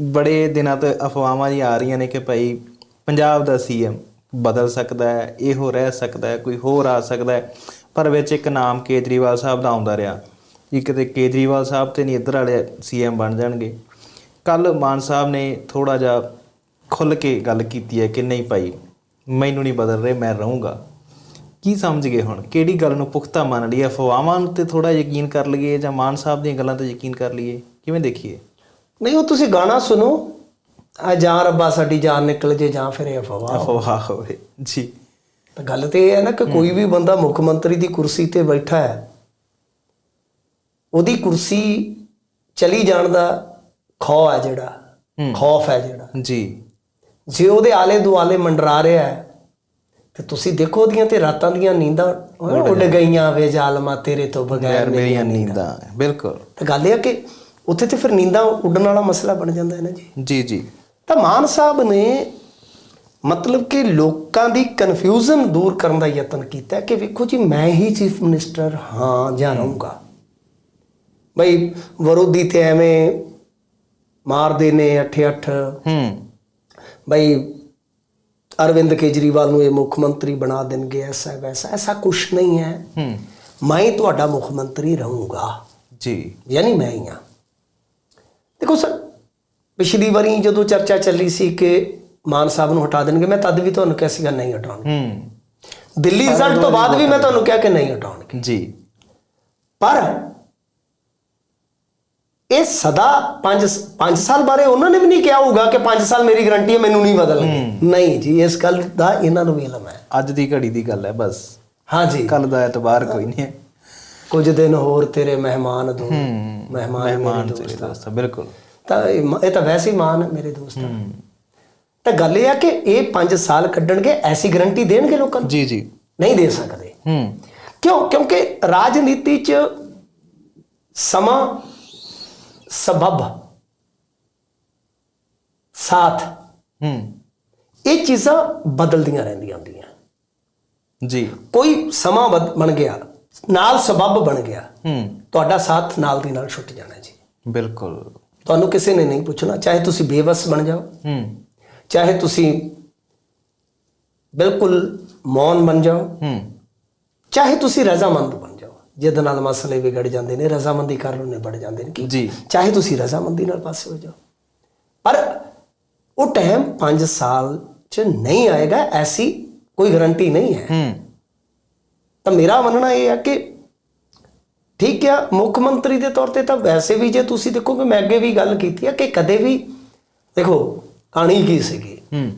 ਬੜੇ ਦਿਨਾਂ ਤੋਂ ਅਫਵਾਹਾਂ ਜੀ ਆ ਰਹੀਆਂ ਨੇ ਕਿ ਭਾਈ ਪੰਜਾਬ ਦਾ ਸੀਐਮ ਬਦਲ ਸਕਦਾ ਹੈ, ਇਹੋ ਰਹਿ ਸਕਦਾ ਹੈ, ਕੋਈ ਹੋਰ ਆ ਸਕਦਾ ਹੈ, ਪਰ ਵਿੱਚ ਇੱਕ ਨਾਮ ਕੇਜਰੀਵਾਲ ਸਾਹਿਬ ਦਾ ਆਉਂਦਾ ਰਿਹਾ। ਕਿ ਕਿਤੇ ਕੇਜਰੀਵਾਲ ਸਾਹਿਬ ਤੇ ਨਹੀਂ, ਇੱਧਰ ਵਾਲੇ ਸੀਐਮ ਬਣ ਜਾਣਗੇ। ਕੱਲ ਮਾਨ ਸਾਹਿਬ ਨੇ ਥੋੜਾ ਜਿਹਾ ਖੁੱਲ ਕੇ ਗੱਲ ਕੀਤੀ ਹੈ ਕਿ ਨਹੀਂ ਭਾਈ, ਮੈਨੂੰ ਨਹੀਂ ਬਦਲ ਰਹੇ, ਮੈਂ ਰਹੂੰਗਾ। ਕੀ ਸਮਝ ਗਏ ਹੁਣ? ਕਿਹੜੀ ਗੱਲ ਨੂੰ ਪੁਖਤਾ ਮੰਨ ਲਈਏ? ਅਫਵਾਹਾਂ ਤੇ ਥੋੜਾ ਯਕੀਨ ਕਰ ਲਈਏ ਜਾਂ ਮਾਨ ਸਾਹਿਬ ਦੀਆਂ ਗੱਲਾਂ ਤੇ ਯਕੀਨ ਕਰ ਲਈਏ? ਕਿਵੇਂ ਦੇਖੀਏ? ਨਹੀਂ ਉਹ ਤੁਸੀਂ ਗਾਣਾ ਸੁਣੋ। ਆ ਜਾਂ ਰੱਬਾ ਸਾਡੀ ਜਾਨ ਨਿਕਲ ਜੇ ਜਾਂ ਫਿਰ ਇਹ ਅਫਵਾਹ ਅਫਵਾਹ ਹੋਵੇ ਜੀ। ਤਾਂ ਗੱਲ ਤੇ ਇਹ ਹੈ ਨਾ ਕਿ ਕੋਈ ਵੀ ਬੰਦਾ ਮੁੱਖ ਮੰਤਰੀ ਦੀ ਕੁਰਸੀ ਤੇ ਬੈਠਾ ਹੈ ਉਹਦੀ ਕੁਰਸੀ ਚਲੀ ਜਾਣ ਦਾ ਖੌਫ ਹੈ ਜਿਹੜਾ। ਖੌਫ ਹੈ ਜਿਹੜਾ। ਜੀ। ਜੇ ਉਹਦੇ ਆਲੇ ਦੁਆਲੇ ਮੰਡਰਾ ਰਿਹਾ ਹੈ ਤੇ ਤੁਸੀਂ ਦੇਖੋ ਉਹਦੀਆਂ ਤੇ ਰਾਤਾਂ ਦੀਆਂ ਨੀਂਦਾਂ ਉੱਡ ਗਈਆਂ ਵੇ ਜ਼ਾਲਮਾ ਤੇਰੇ ਤੋਂ ਬਗੈਰ ਮੇਰੀਆਂ ਨੀਂਦਾਂ ਬਿਲਕੁਲ। ਤਾਂ ਗੱਲ ਇਹ ਹੈ ਕਿ ਉੱਥੇ ਤੇ ਫਿਰ ਨੀਂਦਾਂ ਉੱਡਣ ਵਾਲਾ ਮਸਲਾ ਬਣ ਜਾਂਦਾ ਹੈ ਨਾ ਜੀ। ਜੀ ਜੀ। ਤਾਂ ਮਾਨ ਸਾਹਿਬ ਨੇ ਮਤਲਬ ਕਿ ਲੋਕਾਂ ਦੀ ਕਨਫਿਊਜ਼ਨ ਦੂਰ ਕਰਨ ਦਾ ਯਤਨ ਕੀਤਾ ਕਿ ਵੇਖੋ ਜੀ ਮੈਂ ਹੀ ਚੀਫ ਮਿਨਿਸਟਰ ਹਾਂ ਜਾਂ ਰਹੂੰਗਾ। ਬਈ ਵਿਰੋਧੀ ਤੇ ਐਵੇਂ ਮਾਰਦੇ ਨੇ ਅੱਠੇ ਅੱਠ ਹੂੰ। ਬਈ ਅਰਵਿੰਦ ਕੇਜਰੀਵਾਲ ਨੂੰ ਇਹ ਮੁੱਖ ਮੰਤਰੀ ਬਣਾ ਦੇਣਗੇ ਐਸਾ ਵੈਸਾ ਐਸਾ ਕੁਝ ਨਹੀਂ ਹੈ। ਹੂੰ। ਮੈਂ ਹੀ ਤੁਹਾਡਾ ਮੁੱਖ ਮੰਤਰੀ ਰਹੂੰਗਾ। ਜੀ। ਯਾਨੀ ਮੈਂ ਹੀ ਹਾਂ। ਦੇਖੋ ਸਰ ਪਿਛਲੀ ਵਾਰੀ ਜਦੋਂ ਚਰਚਾ ਚੱਲੀ ਸੀ ਕਿ ਮਾਨ ਸਾਹਿਬ ਨੂੰ ਹਟਾ ਦੇਣਗੇ ਮੈਂ ਤਦ ਵੀ ਤੁਹਾਨੂੰ ਕਿਹਾ ਸੀਗਾ ਨਹੀਂ ਹਟਾਉਣਗੇ। ਹੂੰ। ਦਿੱਲੀ ਰਿਜ਼ਲਟ ਤੋਂ ਬਾਅਦ ਵੀ ਮੈਂ ਤੁਹਾਨੂੰ ਕਿਹਾ ਕਿ ਨਹੀਂ ਹਟਾਉਣਗੇ। ਜੀ। ਪਰ ਇਹ ਸਦਾ 5 5 ਸਾਲ ਬਾਰੇ ਉਹਨਾਂ ਨੇ ਵੀ ਨਹੀਂ ਕਿਹਾ ਹੋਊਗਾ ਕਿ 5 ਸਾਲ ਮੇਰੀ ਗਾਰੰਟੀ ਹੈ ਮੈਨੂੰ ਨਹੀਂ ਬਦਲਣਗੇ ਨਹੀਂ ਜੀ ਇਸ ਗੱਲ ਦਾ ਇਹਨਾਂ ਨੂੰ ਵੀ ਇਲਮ ਹੈ। ਅੱਜ ਦੀ ਘੜੀ ਦੀ ਗੱਲ ਹੈ ਬਸ। ਹਾਂ ਜੀ। ਕੱਲ ਦਾ ਐਤਵਾਰ ਕੋਈ ਨਹੀਂ ਹੈ। ਕੁਝ ਦਿਨ ਹੋਰ ਤੇਰੇ ਮਹਿਮਾਨ ਦੋ ਮਹਿਮਾਨ ਮਹਿਮਾਨ ਤੇਰੇ ਦੋਸਤ ਬਿਲਕੁਲ। ਤਾਂ ਇਹ ਤਾਂ ਵੈਸੇ ਹੀ ਮਾਨ ਮੇਰੇ ਦੋਸਤਾਂ ਤਾਂ ਗੱਲ ਇਹ ਆ ਕਿ ਇਹ 5 ਸਾਲ ਕੱਢਣਗੇ ਐਸੀ ਗਾਰੰਟੀ ਦੇਣਗੇ ਲੋਕਾਂ ਨੂੰ? ਜੀ ਜੀ। ਨਹੀਂ ਦੇ ਸਕਦੇ। ਹੂੰ। ਕਿਉਂ? ਕਿਉਂਕਿ ਰਾਜਨੀਤੀ 'ਚ ਸਮਾਂ ਸਬਬ ਸਾਥ ਹੂੰ। ਇਹ ਚੀਜ਼ਾਂ ਬਦਲਦੀਆਂ ਰਹਿੰਦੀਆਂ ਹੁੰਦੀਆਂ। ਜੀ। ਕੋਈ ਸਮਾਂ ਬਦ- ਬਣ ਗਿਆ ਨਾਲ ਸਬਬ ਬਣ ਗਿਆ। ਹੂੰ। ਤੁਹਾਡਾ ਸਾਥ ਨਾਲ ਦੀ ਨਾਲ ਛੁੱਟ ਜਾਣਾ ਜੀ। ਬਿਲਕੁਲ। ਤੁਹਾਨੂੰ ਕਿਸੇ ਨੇ ਨਹੀਂ ਪੁੱਛਣਾ ਚਾਹੇ ਤੁਸੀਂ ਬੇਵਸ ਬਣ ਜਾਓ ਹੂੰ। ਚਾਹੇ ਤੁਸੀਂ ਬਿਲਕੁਲ ਮੌਨ ਬਣ ਜਾਓ ਹੂੰ। ਚਾਹੇ ਤੁਸੀਂ ਰਜ਼ਾਮੰਦ ਬਣ ਜਾਓ। ਜਿਹਦੇ ਨਾਲ ਮਸਲੇ ਵਿਗੜ ਜਾਂਦੇ ਨੇ ਰਜ਼ਾਮੰਦੀ ਕਰ ਲੋ ਨਿਬੜ ਜਾਂਦੇ ਨੇ। ਕਿ ਜੀ। ਚਾਹੇ ਤੁਸੀਂ ਰਜ਼ਾਮੰਦੀ ਨਾਲ ਪਾਸੇ ਹੋ ਜਾਓ। ਪਰ ਉਹ ਟਾਈਮ 5 ਸਾਲ ਚ ਨਹੀਂ ਆਏਗਾ ਐਸੀ ਕੋਈ ਗਾਰੰਟੀ ਨਹੀਂ ਹੈ। ਹੂੰ। ਤਾਂ ਮੇਰਾ ਮੰਨਣਾ ਇਹ ਹੈ ਕਿ ਠੀਕ ਹੈ ਮੁੱਖ ਮੰਤਰੀ ਦੇ ਤੌਰ ਤੇ ਤਾਂ ਵੈਸੇ ਵੀ ਜੇ ਤੁਸੀਂ ਦੇਖੋਗੇ ਮੈਂ ਅੱਗੇ ਵੀ ਗੱਲ ਕੀਤੀ ਹੈ ਕਿ ਕਦੇ ਵੀ ਦੇਖੋ ਕਹਾਣੀ ਕੀ ਸੀਗੀ? ਹੂੰ।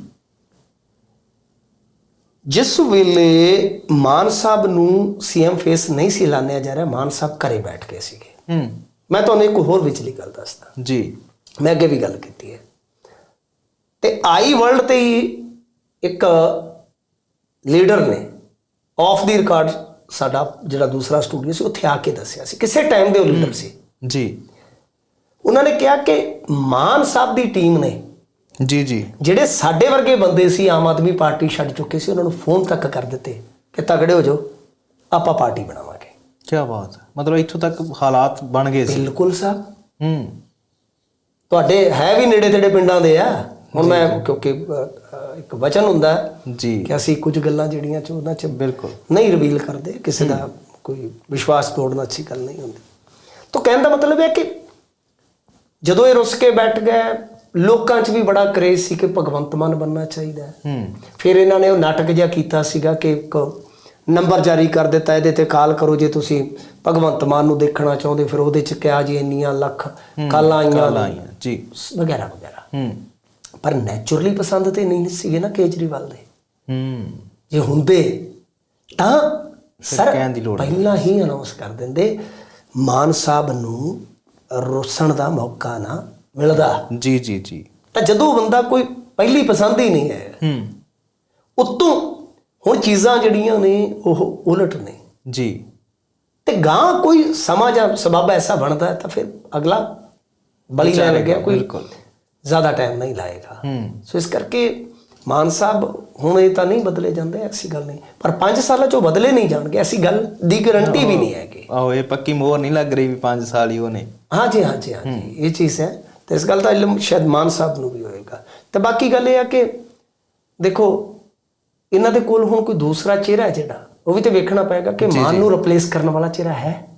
ਜਿਸ ਵੇਲੇ ਮਾਨ ਸਾਹਿਬ ਨੂੰ ਸੀਐਮ ਫੇਸ ਨਹੀਂ ਸੀ ਲਾਣਿਆ ਜਾ ਰਿਹਾ ਮਾਨ ਸਾਹਿਬ ਘਰੇ ਬੈਠ ਕੇ ਸੀਗੇ। ਹੂੰ। ਮੈਂ ਤੁਹਾਨੂੰ ਇੱਕ ਹੋਰ ਵਿਚਲੀ ਗੱਲ ਦੱਸਦਾ। ਜੀ। ਮੈਂ ਅੱਗੇ ਵੀ ਗੱਲ ਕੀਤੀ ਹੈ। ਤੇ ਆਈ ਵਰਲਡ ਤੇ ਹੀ ਇੱਕ ਲੀਡਰ ਨੇ ਆਫ ਦੀ ਰਿਕਾਰਡ ਸਾਡਾ ਜਿਹੜਾ ਦੂਸਰਾ ਸਟੂਡੀਓ ਸੀ ਉੱਥੇ ਆ ਕੇ ਦੱਸਿਆ ਸੀ। ਕਿਸੇ ਟਾਈਮ ਦੇ ਉਹ ਲੀਡਰ ਸੀ। ਜੀ। ਉਹਨਾਂ ਨੇ ਕਿਹਾ ਕਿ ਮਾਨ ਸਾਹਿਬ ਦੀ ਟੀਮ ਨੇ ਜੀ ਜੀ। ਜਿਹੜੇ ਸਾਡੇ ਵਰਗੇ ਬੰਦੇ ਸੀ ਆਮ ਆਦਮੀ ਪਾਰਟੀ ਛੱਡ ਚੁੱਕੇ ਸੀ ਉਹਨਾਂ ਨੂੰ ਫੋਨ ਤੱਕ ਕਰ ਦਿੱਤੇ ਕਿ ਤਗੜੇ ਹੋ ਜਾਓ ਆਪਾਂ ਪਾਰਟੀ ਬਣਾਵਾਂਗੇ। ਕੀ ਬਾਤ ਹੈ। ਮਤਲਬ ਇੱਥੋਂ ਤੱਕ ਹਾਲਾਤ ਬਣ ਗਏ ਸੀ। ਬਿਲਕੁਲ ਸਾਹਿਬ ਹੂੰ। ਤੁਹਾਡੇ ਹੈ ਵੀ ਨੇੜੇ ਤੇੜੇ ਪਿੰਡਾਂ ਦੇ ਆ। ਹੁਣ ਮੈਂ ਕਿਉਂਕਿ ਇੱਕ ਵਚਨ ਹੁੰਦਾ ਜੀ। ਕਿ ਅਸੀਂ ਕੁਝ ਗੱਲਾਂ ਜਿਹੜੀਆਂ ਚ ਉਹਨਾਂ ਚ ਬਿਲਕੁਲ। ਨਹੀਂ ਰਿਵੀਲ ਕਰਦੇ ਕਿਸੇ ਦਾ ਕੋਈ ਵਿਸ਼ਵਾਸ ਤੋੜਨਾ ਅੱਛੀ ਗੱਲ ਨਹੀਂ ਹੁੰਦੀ। ਤਾਂ ਕਹਿਣ ਦਾ ਮਤਲਬ ਹੈ ਕਿ ਜਦੋਂ ਇਹ ਰੁੱਸ ਕੇ ਬੈਠ ਗਏ ਲੋਕਾਂ 'ਚ ਵੀ ਬੜਾ ਕਰੇਜ਼ ਸੀ ਕਿ ਭਗਵੰਤ ਮਾਨ ਬੰਨਣਾ ਚਾਹੀਦਾ ਹੈ। ਫਿਰ ਇਹਨਾਂ ਨੇ ਉਹ ਨਾਟਕ ਜਿਹਾ ਕੀਤਾ ਸੀਗਾ ਕਿ ਇੱਕ ਨੰਬਰ ਜਾਰੀ ਕਰ ਦਿੱਤਾ ਇਹਦੇ ਤੇ ਕਾਲ ਕਰੋ ਜੇ ਤੁਸੀਂ ਭਗਵੰਤ ਮਾਨ ਨੂੰ ਦੇਖਣਾ ਚਾਹੁੰਦੇ ਫਿਰ ਉਹਦੇ 'ਚ ਕਿਹਾ ਜੀ ਇੰਨੀਆਂ ਲੱਖ ਕਾਲਾਂ ਆਈਆਂ ਜੀ। ਵਗੈਰਾ ਵਗੈਰਾ। ਹੂੰ। ਪਰ ਨੇਚਰਲੀ ਪਸੰਦ ਤੇ ਨਹੀਂ ਸੀਗੇ ਨਾ ਕੇਜਰੀਵਾਲ ਦੇ। ਹੂੰ। ਜੇ ਹੁੰਦੇ ਤਾਂ ਸਰ ਪਹਿਲਾਂ ਹੀ ਅਨਾਉਂਸ ਕਰ ਦਿੰਦੇ ਮਾਨ ਸਾਹਿਬ ਨੂੰ ਰੋਸਣ ਦਾ ਮੌਕਾ ਨਾ ਮਿਲਦਾ। ਜੀ ਜੀ ਜੀ। ਤਾਂ ਜਦੋਂ ਬੰਦਾ ਕੋਈ ਪਹਿਲੀ ਪਸੰਦ ਹੀ ਨਹੀਂ ਹੈ ਹੂੰ। ਉਤੋਂ ਹੁਣ ਚੀਜ਼ਾਂ ਜਿਹੜੀਆਂ ਨੇ ਉਹ ਉਲਟ ਨੇ। ਜੀ। ਤੇ ਗਾਂ ਕੋਈ ਸਮਾਂ ਜਾਂ ਸਬਬ ਐਸਾ ਬਣਦਾ ਤਾਂ ਫਿਰ ਅਗਲਾ ਬਲੀ ਲੈਣ ਲੱਗਿਆ ਕੋਈ ਬਿਲਕੁਲ। ਜ਼ਿਆਦਾ ਟਾਈਮ ਨਹੀਂ ਲਾਏਗਾ। ਹੂੰ। ਸੋ ਇਸ ਕਰਕੇ ਮਾਨ ਸਾਹਿਬ ਹੁਣ ਇਹ ਤਾਂ ਨਹੀਂ ਬਦਲੇ ਜਾਂਦੇ ਐਸੀ ਗੱਲ ਨਹੀਂ। ਪਰ 5 ਸਾਲਾਂ ਚੋਂ ਬਦਲੇ ਨਹੀਂ ਜਾਣਗੇ ਐਸੀ ਗੱਲ ਦੀ ਗਾਰੰਟੀ ਵੀ ਨਹੀਂ ਹੈਗੀ। ਆਹੋ ਇਹ ਪੱਕੀ ਮੋਹਰ ਨਹੀਂ ਲੱਗ ਰਹੀ ਵੀ 5 ਸਾਲ ਹੀ ਉਹਨੇ ਹਾਂਜੀ ਹਾਂਜੀ ਹਾਂਜੀ। ਇਹ ਚੀਜ਼ ਹੈ। ਤੇ ਇਸ ਗੱਲ ਦਾ ਇਲਮ ਸ਼ਾਇਦ ਮਾਨ ਸਾਹਿਬ ਨੂੰ ਵੀ ਹੋਏਗਾ। ਤੇ ਬਾਕੀ ਗੱਲ ਇਹ ਆ ਕਿ ਦੇਖੋ ਇਹਨਾਂ ਦੇ ਕੋਲ ਹੁਣ ਕੋਈ ਦੂਸਰਾ ਚਿਹਰਾ ਹੈ ਜਿਹੜਾ ਉਹ ਵੀ ਤੇ ਵੇਖਣਾ ਪਏਗਾ ਕਿ ਮਾਨ ਨੂੰ ਰਿਪਲੇਸ ਕਰਨ ਵਾਲਾ ਚਿਹਰਾ ਹੈ।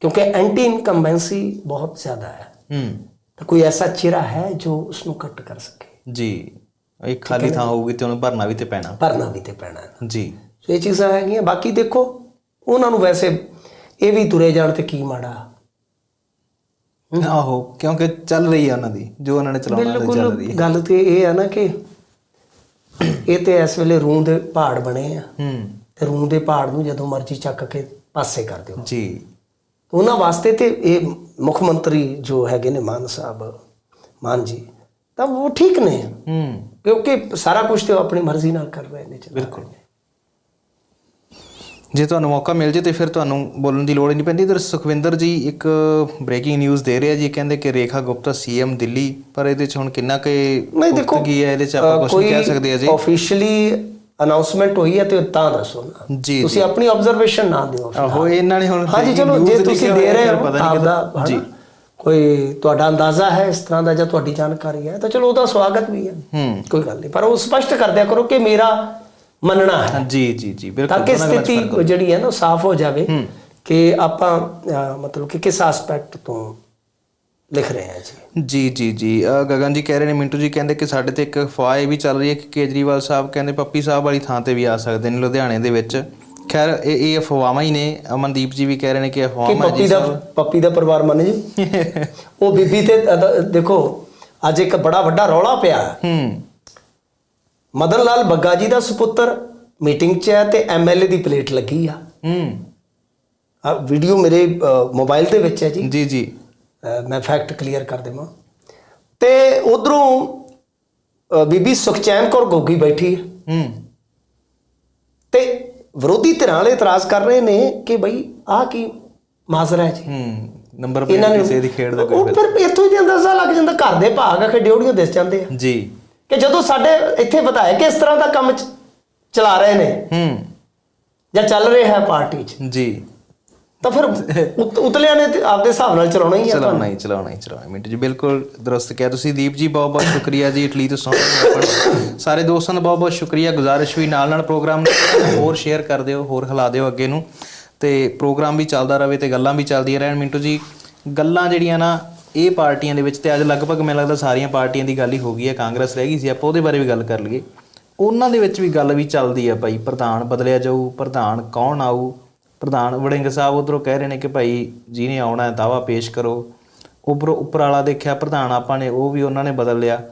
ਕਿਉਂਕਿ ਐਂਟੀ ਇਨਕੰਬੈਂਸੀ ਬਹੁਤ ਜ਼ਿਆਦਾ ਹੈ। ਹੂੰ। ਤਾਂ ਕੋਈ ਐਸਾ ਚਿਹਰਾ ਹੈ ਜੋ ਉਸ ਨੂੰ ਕੱਟ ਕਰ ਸਕੇ? ਜੀ ਇੱਕ ਖਾਲੀ ਥਾਂ ਹੋਊਗੀ ਤੇ ਉਹਨੂੰ ਭਰਨਾ ਵੀ ਤੇ ਪੈਣਾ। ਭਰਨਾ ਵੀ ਤੇ ਪੈਣਾ ਜੀ। ਸੋ ਇਹ ਚੀਜ਼ਾਂ ਹੈਗੀਆਂ। ਬਾਕੀ ਦੇਖੋ ਉਹਨਾਂ ਨੂੰ ਵੈਸੇ ਇਹ ਵੀ ਤੁਰੇ ਜਾਣ ਤੇ ਕੀ ਮਾੜਾ। ਆਹੋ ਕਿਉਂਕਿ ਚੱਲ ਰਹੀ ਹੈ ਉਹਨਾਂ ਦੀ। ਜੋ ਉਹਨਾਂ ਨੇ ਚਲਾਉਣਾ ਤੇ ਚੱਲ ਰਹੀ ਹੈ ਗੱਲ ਤੇ ਇਹ ਆ ਨਾ ਕਿ ਇਹ ਤੇ ਇਸ ਵੇਲੇ ਰੂੰ ਦੇ ਪਹਾੜ ਬਣੇ ਆ। ਹੂੰ। ਤੇ ਰੂੰ ਦੇ ਪਹਾੜ ਨੂੰ ਜਦੋਂ ਮਰਜ਼ੀ ਚੱਕ ਕੇ ਪਾਸੇ ਕਰ ਦਿਓ। ਜੀ। ਉਹਨਾਂ ਵਾਸਤੇ ਤੇ ਇਹ ਮੁੱਖ ਮੰਤਰੀ ਜੋ ਹੈਗੇ ਨੇ ਮਾਨ ਸਾਹਿਬ ਮਾਨ ਜੀ ਤਾਂ ਉਹ ਠੀਕ ਨੇ। ਹੂੰ। ਕਿਉਂਕਿ ਸਾਰਾ ਕੁਝ ਤੇ ਉਹ ਆਪਣੀ ਮਰਜ਼ੀ ਨਾਲ ਕਰ ਰਹੇ ਨੇ ਚਲਾ ਬਿਲਕੁਲ। ਜੇ ਤੁਹਾਨੂੰ ਮੌਕਾ ਮਿਲ ਜੇ ਤੇ ਫਿਰ ਤੁਹਾਨੂੰ ਬੋਲਣ ਦੀ ਲੋੜ ਹੀ ਨਹੀਂ ਪੈਂਦੀ। ਇਧਰ ਸੁਖਵਿੰਦਰ ਜੀ ਇੱਕ ਬ੍ਰੇਕਿੰਗ ਨਿਊਜ਼ ਦੇ ਰਿਹਾ ਜੀ ਕਹਿੰਦੇ ਕਿ ਰੇਖਾ ਗੁਪਤਾ ਸੀਐਮ ਦਿੱਲੀ ਪਰ ਇਹਦੇ ਚ ਹੁਣ ਕਿੰਨਾ ਕਿ ਨਹੀਂ ਦੇਖੋ ਕੀ ਹੈ? ਇਹਦੇ ਚ ਆਪਾਂ ਕੁਝ ਨਹੀਂ ਕਹਿ ਸਕਦੇ ਅਜੇ। ਆਫੀਸ਼ੀਅਲੀ ਅਨਾਉਂਸਮੈਂਟ ਹੋਈ ਹੈ ਤੇ ਤਾਂ ਦੱਸੋ ਨਾ। ਜੀ ਤੁਸੀਂ ਆਪਣੀ ਆਬਜ਼ਰਵੇਸ਼ਨ ਨਾ ਦਿਓ। ਆਹੋ ਇਹਨਾਂ ਨੇ ਹੁਣ ਹਾਂਜੀ ਚਲੋ ਜੇ ਤੁਸੀਂ ਦੇ ਰਹੇ ਹੋ ਆਪਦਾ ਜੀ। ਕੋਈ ਤੁਹਾਡਾ ਅੰਦਾਜ਼ਾ ਹੈ ਇਸ ਤਰ੍ਹਾਂ ਦਾ ਜਾਂ ਤੁਹਾਡੀ ਜਾਣਕਾਰੀ ਹੈ ਤਾਂ ਚਲੋ ਉਹਦਾ ਸਵਾਗਤ ਵੀ ਹੈ। ਹੂੰ। ਕੋਈ ਗੱਲ ਨਹੀਂ ਪਰ ਉਹ ਸਪਸ਼ਟ ਕਰ ਦਿਆ ਕਰੋ ਕਿ ਮੇਰਾ ਮੰਨਣਾ ਹੈ। ਜੀ ਜੀ ਜੀ ਬਿਲਕੁਲ ਤਾਂ ਕਿ ਸਥਿਤੀ ਜਿਹੜੀ ਹੈ ਨਾ ਸਾਫ਼ ਹੋ ਜਾਵੇ ਕਿ ਆਪਾਂ ਮਤਲਬ ਕਿ ਕਿਸ ਐਸਪੈਕਟ ਤੋਂ ਲਿਖ ਰਹੇ ਹਾਂ ਜੀ। ਜੀ ਜੀ ਜੀ। ਗਗਨ ਜੀ ਕਹਿ ਰਹੇ ਨੇ ਮਿੰਟੂ ਜੀ ਕਹਿੰਦੇ ਕਿ ਸਾਡੇ ਤੇ ਇੱਕ ਅਫਵਾਹ ਇਹ ਵੀ ਚੱਲ ਰਹੀ ਹੈ ਕਿ ਕੇਜਰੀਵਾਲ ਸਾਹਿਬ ਕਹਿੰਦੇ ਪੱਪੀ ਸਾਹਿਬ ਵਾਲੀ ਥਾਂ ਤੇ ਵੀ ਆ ਸਕਦੇ ਨੇ ਲੁਧਿਆਣੇ ਦੇ ਵਿੱਚ। ਖੈਰ ਇਹ ਇਹ ਅਫਵਾਹਾਂ ਹੀ ਨੇ। ਅਮਨਦੀਪ ਜੀ ਵੀ ਕਹਿ ਰਹੇ ਨੇ ਕਿ ਅਫਵਾਹਾਂ ਪੱਪੀ ਜੀ ਦਾ ਪੱਪੀ ਦਾ ਪਰਿਵਾਰ ਮੰਨ ਜੀ। ਉਹ ਬੀਬੀ ਤੇ ਦੇਖੋ ਅੱਜ ਇੱਕ ਬੜਾ ਵੱਡਾ ਰੌਲਾ ਪਿਆ। ਹੂੰ। ਮਦਨ ਲਾਲ ਬੱਗਾ ਜੀ ਦਾ ਸੁਪੁੱਤਰ ਮੀਟਿੰਗ 'ਚ ਹੈ ਤੇ ਐਮਐਲਏ ਦੀ ਪਲੇਟ ਲੱਗੀ ਆ। ਹੂੰ। ਆ ਵੀਡੀਓ ਮੇਰੇ ਮੋਬਾਈਲ ਦੇ ਵਿੱਚ ਹੈ ਜੀ। ਜੀ ਜੀ। ਮੈਂ ਫੈਕਟ ਕਲੀਅਰ ਕਰ ਦੇਵਾਂ। ਤੇ ਉਧਰੋਂ ਬੀਬੀ ਸੁਖਚੈਨ ਕੌਰ ਗੋਗੀ ਬੈਠੀ ਹੈ। ਹੂੰ। ਤੇ ਵਿਰੋਧੀ ਧਿਰਾਂ ਵਾਲੇ ਇਤਰਾਜ਼ ਕਰ ਰਹੇ ਨੇ ਕਿ ਬਈ ਆਹ ਕੀ ਮਾਜ਼ਰਾ ਹੈ ਜੀ। ਹੂੰ ਨੰਬਰ ਇਹਨਾਂ ਪਲੇਟ ਨੇ ਕਿਸੇ ਦੀ ਖੇਡ ਦਾ ਕੋਈ ਉਹ ਫਿਰ ਇੱਥੋਂ ਹੀ ਤੇ ਅੰਦਾਜ਼ਾ ਲੱਗ ਜਾਂਦਾ ਘਰ ਦੇ ਭਾਗ ਆਖੇ ਡਿਊਟੀਆਂ ਦਿਸ ਜਾਂਦੇ ਆ। ਜੀ। ਕਿ ਜਦੋਂ ਸਾਡੇ ਇੱਥੇ ਵਿਧਾਇਕ ਇਸ ਤਰ੍ਹਾਂ ਦਾ ਕੰਮ ਚਲਾ ਰਹੇ ਨੇ ਹੂੰ। ਜਾਂ ਚੱਲ ਰਿਹਾ ਹੈ ਪਾਰਟੀ 'ਚ ਜੀ। ਤਾਂ ਫਿਰ ਉਤ- ਉਤਲਿਆਂ ਨੇ ਤੇ ਆਪਦੇ ਹਿਸਾਬ ਨਾਲ ਚਲਾਉਣਾ ਹੀ ਆ ਚਲਾਉਣਾ ਹੀ ਚਲਾਉਣਾ ਹੀ ਚਲਾਉਣਾ ਮਿੰਟੂ ਜੀ ਬਿਲਕੁਲ ਦਰਸਤ ਕਿਹਾ ਤੁਸੀਂ। ਦੀਪ ਜੀ ਬਹੁਤ ਬਹੁਤ ਸ਼ੁਕਰੀਆ ਜੀ। ਇਟਲੀ ਤੋਂ ਸੌਂ ਸਾਰੇ ਦੋਸਤਾਂ ਦਾ ਬਹੁਤ ਬਹੁਤ ਸ਼ੁਕਰੀਆ। ਗੁਜ਼ਾਰਿਸ਼ ਵੀ ਨਾਲ ਨਾਲ ਪ੍ਰੋਗਰਾਮ ਨੂੰ ਹੋਰ ਸ਼ੇਅਰ ਕਰ ਦਿਓ ਹੋਰ ਹਿਲਾ ਦਿਓ ਅੱਗੇ ਨੂੰ। ਤੇ ਪ੍ਰੋਗਰਾਮ ਵੀ ਚੱਲਦਾ ਰਹੇ ਤੇ ਗੱਲਾਂ ਵੀ ਚੱਲਦੀਆਂ ਰਹਿਣ। ਮਿੰਟੂ ਜੀ ਗੱਲਾਂ ਜਿਹੜੀਆਂ ਨਾ ਇਹ ਪਾਰਟੀਆਂ ਦੇ ਵਿੱਚ ਤੇ ਅੱਜ ਲਗਭਗ ਮੈਨੂੰ ਲੱਗਦਾ ਸਾਰੀਆਂ ਪਾਰਟੀਆਂ ਦੀ ਗੱਲ ਹੀ ਹੋ ਗਈ ਹੈ। ਕਾਂਗਰਸ ਰਹਿ ਗਈ ਸੀ। ਆਪਾਂ ਉਹਦੇ ਬਾਰੇ ਵੀ ਗੱਲ ਕਰ ਲਈਏ। ਉਹਨਾਂ ਦੇ ਵਿੱਚ ਵੀ ਗੱਲ ਵੀ ਚੱਲਦੀ ਆ ਭਾਈ ਪ੍ਰਧਾਨ ਬਦਲਿਆ ਜਾਊ ਪ੍ਰਧਾਨ ਕੌਣ ਆਊ? ਪ੍ਰਧਾਨ ਵੜਿੰਗ ਸਾਹਿਬ ਉਧਰੋਂ ਕਹਿ ਰਹੇ ਨੇ ਕਿ ਭਾਈ ਜਿਹਨੇ ਆਉਣਾ ਹੈ ਦਾਵਾ ਪੇਸ਼ ਕਰੋ। ਉੱਪਰੋਂ ਉੱਪਰ ਵਾਲਾ ਦੇਖਿਆ, ਪ੍ਰਧਾਨ ਆਪਾਂ ਨੇ, ਉਹ ਵੀ ਉਹਨਾਂ ਨੇ ਬਦਲ ਲਿਆ।